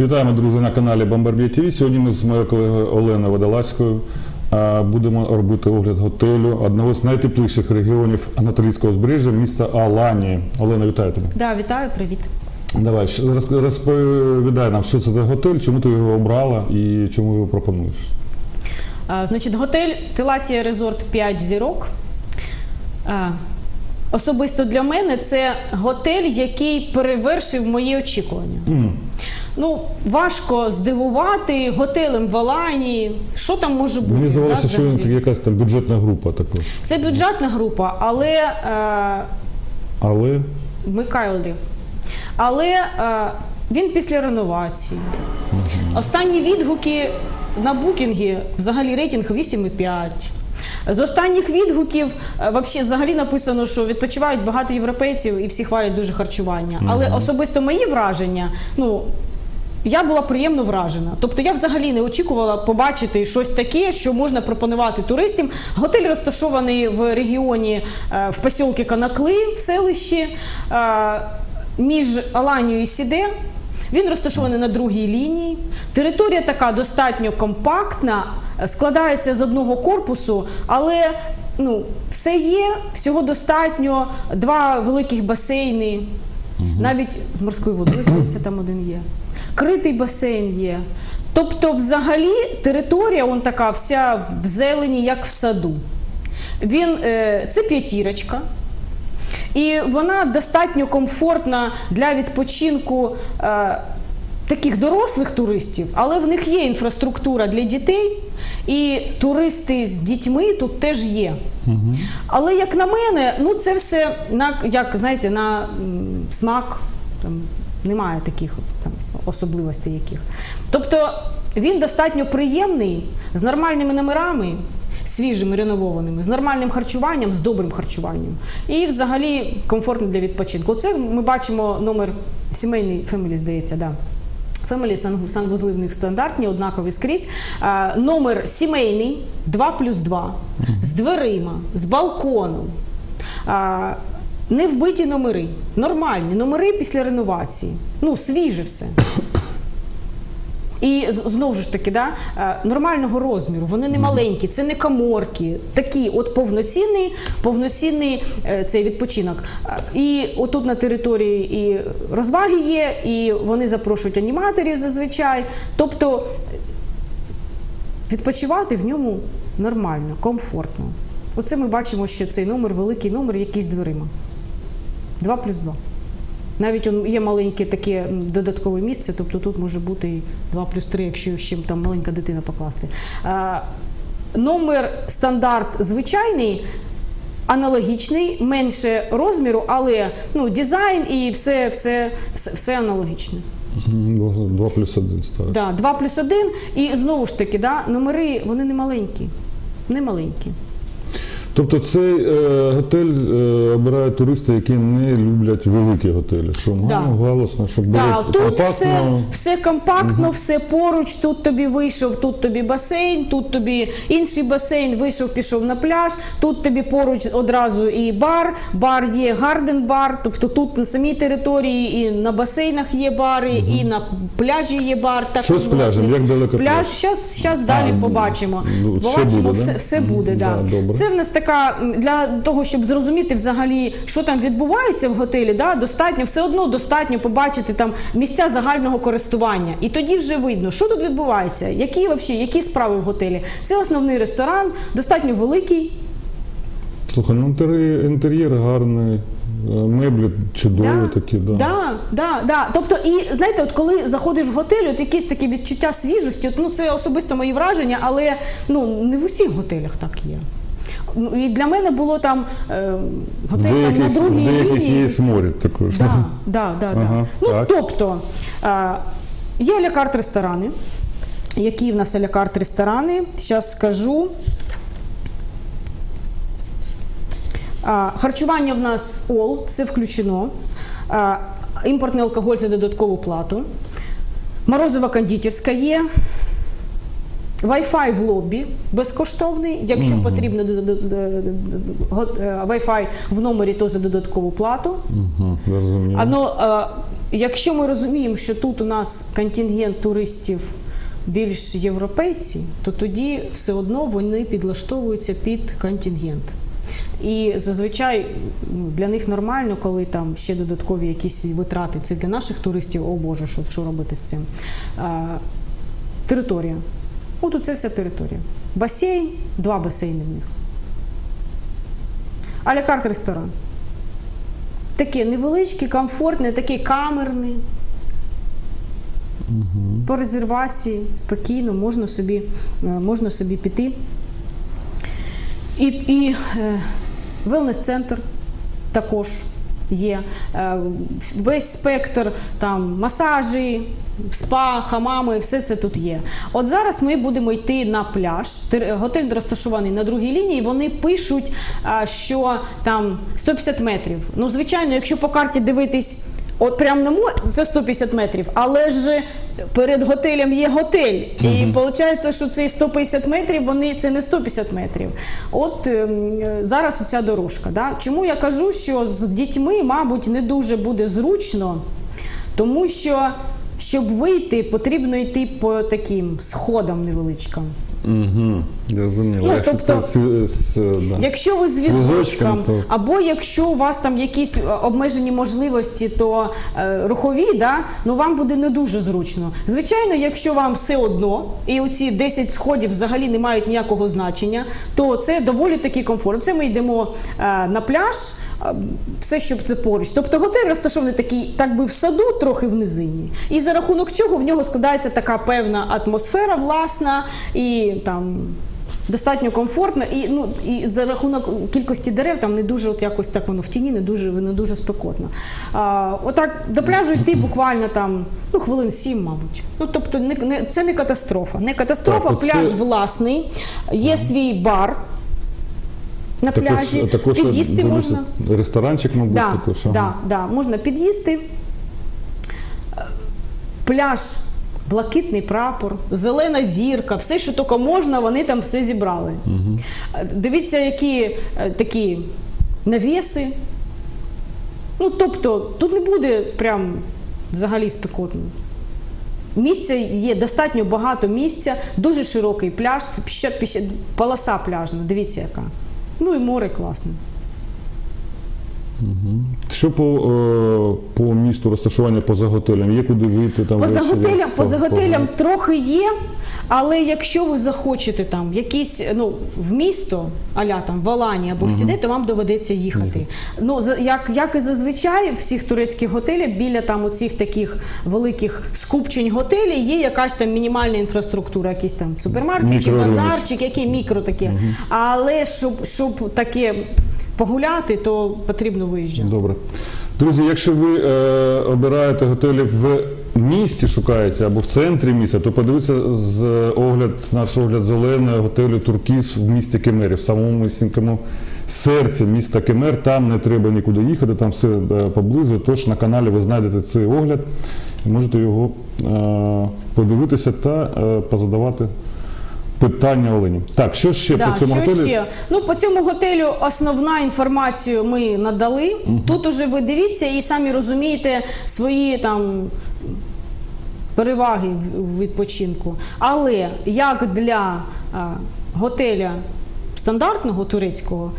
Вітаємо, друзі, на каналі Бомбарбія ТВ. Сьогодні ми з моєю колегою Оленою Водолазькою будемо робити огляд готелю одного з найтепліших регіонів Анатолійського узбережжя, міста Аланії. Олена, вітаю тебе. Да, вітаю, привіт. Давай розповідай нам, що це за готель, чому ти його обрала і чому його пропонуєш. А, значить, готель Телатія Резорт 5 зірок. А, особисто для мене це готель, який перевершив мої очікування. Ну, важко здивувати готелем в Аланії. Що там може бути? Мені здавалося, що він якась там бюджетна група також. Це бюджетна група, але е, Але Микайлі. Але е, він після реновації. Останні відгуки на букінгі взагалі рейтинг 8,5. З останніх відгуків е, вообще, взагалі написано, що відпочивають багато європейців і всі хвалять дуже харчування. Але особисто мої враження, ну. Я була приємно вражена. Тобто я взагалі не очікувала побачити щось таке, що можна пропонувати туристам. Готель розташований в регіоні е, в посілки Канакли в селищі е, між Аланією і Сіде. Він розташований на другій лінії. Територія така достатньо компактна, складається з одного корпусу, але ну, все є, всього достатньо, два великих басейни, навіть з морською водою, здається, там один є. Критий басейн є. Тобто, взагалі, територія он така вся в зелені, як в саду. Він, е, це п'ятірочка. І вона достатньо комфортна для відпочинку е, таких дорослих туристів, але в них є інфраструктура для дітей, і туристи з дітьми тут теж є. Але як на мене, ну це все на як знаєте, на смак там немає таких там особливостей яких. Тобто він достатньо приємний з нормальними номерами. Свіжими, реновованими, з нормальним харчуванням, з добрим харчуванням. І взагалі комфортно для відпочинку. Оце ми бачимо номер сімейний Family, здається, да. Сан- санвузли стандартні, однакові скрізь. Номер сімейний 2 плюс 2, з дверима, з балконом. А, не вбиті номери, нормальні номери після реновації. Ну, свіже все. І знову ж таки, да, е, нормального розміру, вони не маленькі, це не каморки, такі, от повноцінний, повноцінний е, цей відпочинок. Е, І отут на території і розваги є, і вони запрошують аніматорів зазвичай. Тобто відпочивати в ньому нормально, комфортно. Оце ми бачимо, що цей номер, великий номер, який з дверима. 2 плюс 2. Навіть є маленьке таке додаткове місце, тобто тут може бути і 2 плюс 3, якщо ще там маленька дитина покласти. Номер стандарт звичайний. Аналогічний, менше розміру, але ну, дизайн і все, все, все, все аналогічне. 2 плюс 1 ставиш. Да, 2 плюс 1. І знову ж таки, да, номери вони не маленькі. Не маленькі. Тобто цей е, готель е, обирає туристи, які не люблять великі готелі. Що Да. гарно, голосно, щоб було Да, тут все, компактно. все компактно, все поруч. Тут тобі вийшов, тут тобі басейн, тут тобі інший басейн, вийшов, пішов на пляж. Тут тобі поруч одразу і бар. Бар є гарден бар. Тобто тут на самій території і на басейнах є бари, і на пляжі є бар. Так Що з пляжем? Як далеко пляж? щас далі ну, побачимо. ну, ще побачимо, буде, все, да? все буде. Да. да, добре. Це в нас така для того, щоб зрозуміти взагалі, що там відбувається в готелі. Да, достатньо все одно достатньо побачити там місця загального користування, і тоді вже видно, що тут відбувається, які вообще, які справи в готелі. Це основний ресторан, достатньо великий. Слухай, ну інтер'єр гарний, е, меблі чудові такі, да. Да, да, да. Тобто, і знаєте, от коли заходиш в готель, от якесь таке відчуття свіжості, от, ну це особисто мої враження, але ну не в усіх готелях так є. Ну, І для мене було там е, готель там, на деяких, другій деяких лінії. є сморід також. Да, да, да, Ага, да. Ну, так. тобто, е, є алякарт ресторани. Які в нас алякарт ресторани? Зараз скажу. Харчування в нас ОЛ, все включено. Імпортний алкоголь за додаткову плату. Морозова кондитерська є. Wi-Fi в лобі безкоштовний. Якщо потрібно е, Wi-Fi в номері, то за додаткову плату. Зрозуміло. А, ну, е, якщо ми розуміємо, що тут у нас контингент туристів більш європейці, то тоді все одно вони підлаштовуються під контингент. І зазвичай ну, для них нормально, коли там ще додаткові якісь витрати. Це для наших туристів, о Боже, що, що робити з цим. А, територія. От це вся територія. Басейн, два басейни в них. Алякарт ресторан. Таке невеличке, комфортне, таке камерне. По резервації спокійно можна собі, е, можна собі піти. І, і е, велнес-центр також є. Е, весь спектр там масажі, спа, хамами, все це тут є. От зараз ми будемо йти на пляж. Готель розташований на другій лінії. Вони пишуть, що там 150 метрів. Ну, звичайно, якщо по карті дивитись. От прямо на мо це 150 метрів, але ж перед готелем є готель. І виходить, що цей 150 метрів вони це не 150 метрів. От ем, е, зараз оця дорожка. Да? Чому я кажу, що з дітьми, мабуть, не дуже буде зручно, тому що щоб вийти, потрібно йти по таким сходам невеличким. Угу. Зрозуміло. Ну, Якщо тобто- це з, з, да. Якщо ви з візочком, то- або якщо у вас там якісь е, обмежені можливості, то е, рухові, да, ну вам буде не дуже зручно. Звичайно, якщо вам все одно, і оці 10 сходів взагалі не мають ніякого значення, то це доволі таки комфорт. Це ми йдемо е, на пляж, е, все, щоб це поруч. Тобто готель розташований такий, так би в саду, трохи в низині. І за рахунок цього в нього складається така певна атмосфера власна і там. Достатньо комфортно, і ну і за рахунок кількості дерев там не дуже от якось так воно в тіні, не дуже не дуже спекотно. А, отак до пляжу йти буквально там ну хвилин сім, мабуть. Ну тобто, не, не це не катастрофа. Не катастрофа, Так, пляж власний, є свій бар на пляжі. Також, також під'їсти можна. ресторанчик, мабуть, Да, також. ага. да, да, можна під'їсти. Пляж, блакитний прапор, зелена зірка, все, що тільки можна, вони там все зібрали. Е, Дивіться, які е, такі навіси. Ну, тобто, тут не буде прям взагалі спекотно. Місця є достатньо багато місця, дуже широкий пляж, полоса пляжна, дивіться яка. Ну і море класне. Що по, е, по місту розташування поза готелем? Є куди вийти там? Поза ввечері? готелям, По- поза по- готелям трохи є, але якщо ви захочете там якісь ну в місто, аля там в Алані або в Сіде, то вам доведеться їхати. Ну як, як і зазвичай всіх турецьких готелях біля там оцих таких великих скупчень готелів є якась там мінімальна інфраструктура, якийсь там супермаркет чи базарчик, який мікро таке. Але щоб, щоб таке погуляти, то потрібно виїжджати. Добре. Друзі, якщо ви е, обираєте готелі в місті, шукаєте або в центрі міста, то подивіться з огляд, наш огляд зеленого готелю Туркіс в місті Кемері, в самому сінькому серці міста Кемер. Там не треба нікуди їхати, там все е, поблизу. Тож на каналі ви знайдете цей огляд, і можете його е, подивитися та е, позадавати питання Олені. Так, що ще Да, по цьому що готелю? ще? Ну, по цьому готелю основна інформація ми надали. Тут уже ви дивіться і самі розумієте свої там. Переваги в- в відпочинку. Але як для а, готеля стандартного турецького,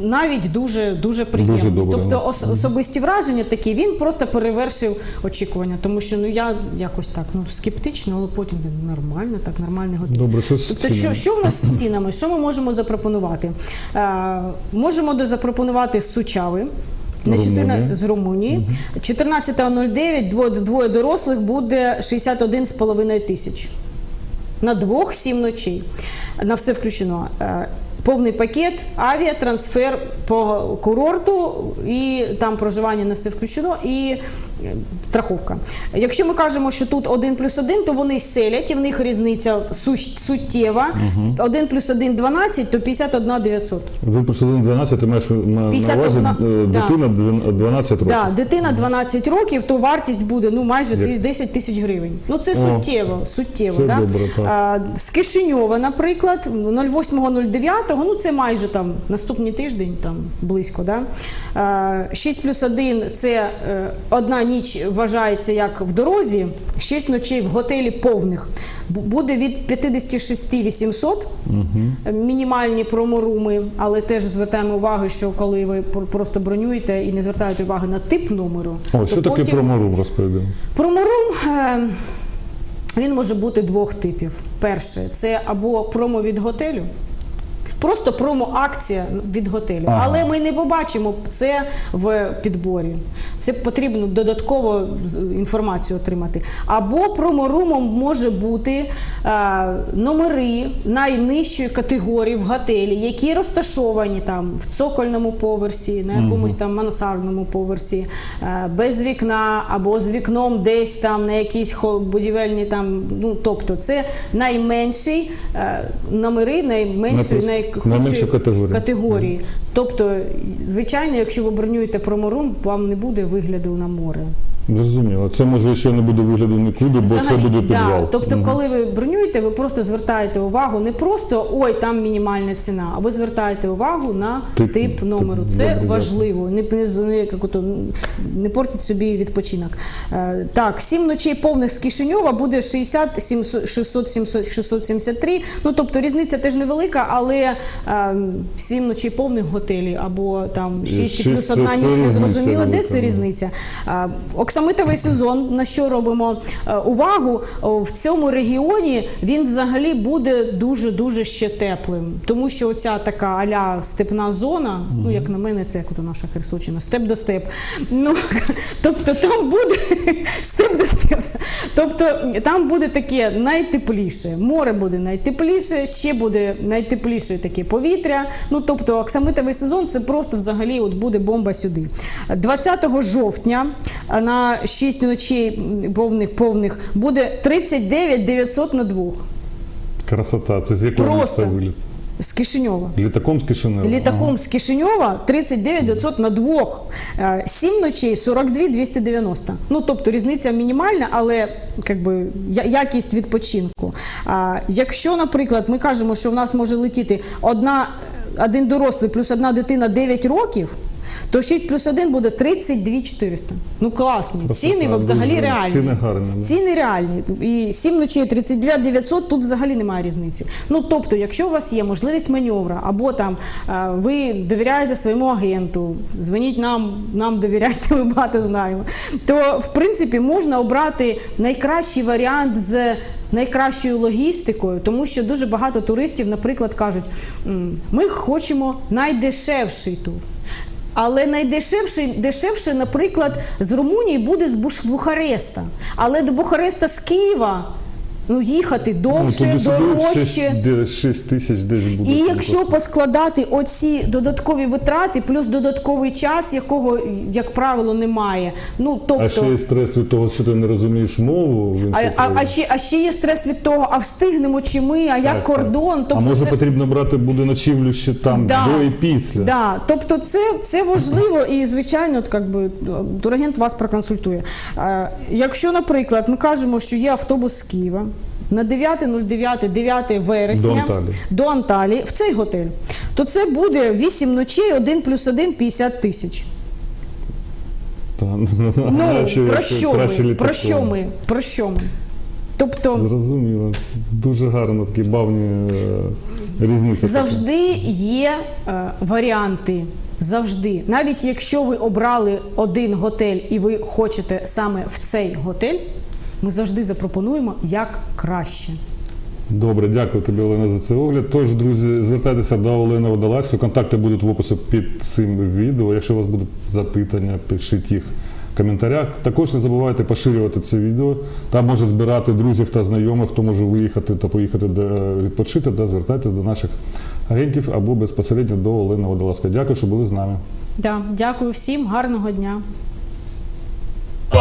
навіть дуже дуже приємно. Дуже добре, тобто ос- особисті враження такі, він просто перевершив очікування. Тому що ну я якось так ну скептично, але потім він нормально, так нормальний готель. Добре, що Тобто, що, що в нас з цінами? Що ми можемо запропонувати? Е, можемо запропонувати Сучави. На Румунія. 14 з Румунії. 14.09, двоє, двоє дорослих буде 61,5 тисяч. На двох сім ночей. На все включено. Повний пакет, авіатрансфер по курорту і там проживання на все включено і страховка. Якщо ми кажемо, що тут 1 плюс 1, то вони селять, і в них різниця суттєва. 1 плюс 1 – 12, то 51 900. 1 плюс 1 – 12, ти маєш на на 51, увазі е, да. дитина 12 років. Да, дитина 12 років, то вартість буде ну майже Як? 10 тисяч гривень. Ну це суттєво, суттєво. Це да? добре, так. А, з Кишиньова, наприклад, 08.09, ну це майже там наступний тиждень, там близько. Да? А, 6 плюс 1 – це е, одна ніч вважається як в дорозі, 6 ночей в готелі повних. Буде від 56 800 мінімальні проморуми, але теж звертаємо увагу, що коли ви просто бронюєте і не звертаєте уваги на тип номеру, О, то що таке проморум розповідав? Проморум е, він може бути двох типів. Перше, це або промо від готелю. Просто промо-акція від готелю. Ага. Але ми не побачимо це в підборі. Це потрібно додатково інформацію отримати. Або проморумом може бути е, номери найнижчої категорії в готелі, які розташовані там в цокольному поверсі, на якомусь там мансардному поверсі, е, без вікна або з вікном десь там на якійсь будівельні там. Ну тобто, це найменший е, номери, найменшої Найпрос- найхудшої категорії. категорії. Тобто, звичайно, якщо ви бронюєте проморум, вам не буде вигляду на море. Зрозуміло. Це може ще не буде вигляду нікуди, бо це буде підвал. Да. Тобто, Мгм. коли ви бронюєте, ви просто звертаєте увагу не просто ой, там мінімальна ціна, а ви звертаєте увагу на Тип- тип, номеру. тип, Це добре, важливо. Не, не, як ото, не портіть собі відпочинок. Е, так, сім ночей повних з Кишиньова буде 60, 700, 600, 700, 673. Ну тобто різниця теж невелика, але е, сім ночей повних в готелі або там 6 шість плюс одна ніч не зрозуміло, де це різниця різниця. Оксамитовий сезон, на що робимо е, увагу, в цьому регіоні він взагалі буде дуже-дуже ще теплим. Тому що оця така аля степна зона, ну як на мене, це як ото наша Херсонщина, степ до степ. Ну, тобто там буде степ до степ. Тобто там буде таке найтепліше. Море буде найтепліше, ще буде найтепліше таке повітря. Ну тобто оксамитовий сезон це просто взагалі от буде бомба сюди. 20 жовтня а, на 6 ночей повних повних буде 39 900 на двох. Красота. Це з якого Просто. міста виліт? З Кишиньова. Літаком з Кишинева? Літаком з Кишиньова 39 900 на двох. Е, Сім ночей 42 290. Ну, тобто різниця мінімальна, але как би, якість відпочинку. А, якщо, наприклад, ми кажемо, що в нас може летіти одна, один дорослий плюс одна дитина 9 років, то 6 плюс 1 буде 32 400. Ну класні. Ціни взагалі реальні. Ціни гарні. Ціни реальні. І 7 ночей 32 900, тут взагалі немає різниці. Ну, тобто, якщо у вас є можливість маневра, або там е, ви довіряєте своєму агенту, дзвоніть нам, нам довіряйте, ми багато знаємо, то в принципі можна обрати найкращий варіант з найкращою логістикою, тому що дуже багато туристів, наприклад, кажуть, ми хочемо найдешевший тур. Але найдешевше, дешевше, наприклад, з Румунії буде з Бухареста. Але до Бухареста з Києва ну, їхати довше, дорожче. 6 тисяч десь буде. І якщо поскладати оці додаткові витрати, плюс додатковий час, якого, як правило, немає. Ну, тобто, А ще є стрес від того, що ти не розумієш мову. а, а, а, ще, а ще є стрес від того, а встигнемо чи ми, а як Так, кордон. так. Тобто а може це... потрібно брати буде ночівлю ще там Да. до і після. Да, тобто це, це важливо і звичайно, от, как би, турагент вас проконсультує. Е, якщо, наприклад, ми кажемо, що є автобус з Києва. На 9.09, 9 вересня До Анталії. до Анталії в цей готель, то це буде 8 ночей, 1 плюс 1 – 50 тисяч. Ну, про що ми? Про що ми? Про що ми? Тобто Зрозуміло. Дуже гарно такі бавні е, різниці. Завжди є е, варіанти. Завжди, навіть якщо ви обрали один готель і ви хочете саме в цей готель, ми завжди запропонуємо як краще. Добре, дякую тобі, Олена, за цей огляд. Тож, друзі, звертайтеся до Олени Водолазької. Контакти будуть в описі під цим відео. Якщо у вас будуть запитання, пишіть їх в коментарях. Також не забувайте поширювати це відео. Там може збирати друзів та знайомих, хто може виїхати та поїхати де відпочити, да, звертайтеся до наших агентів або безпосередньо до Олени Водолазької. Дякую, що були з нами. Да, дякую всім, гарного дня.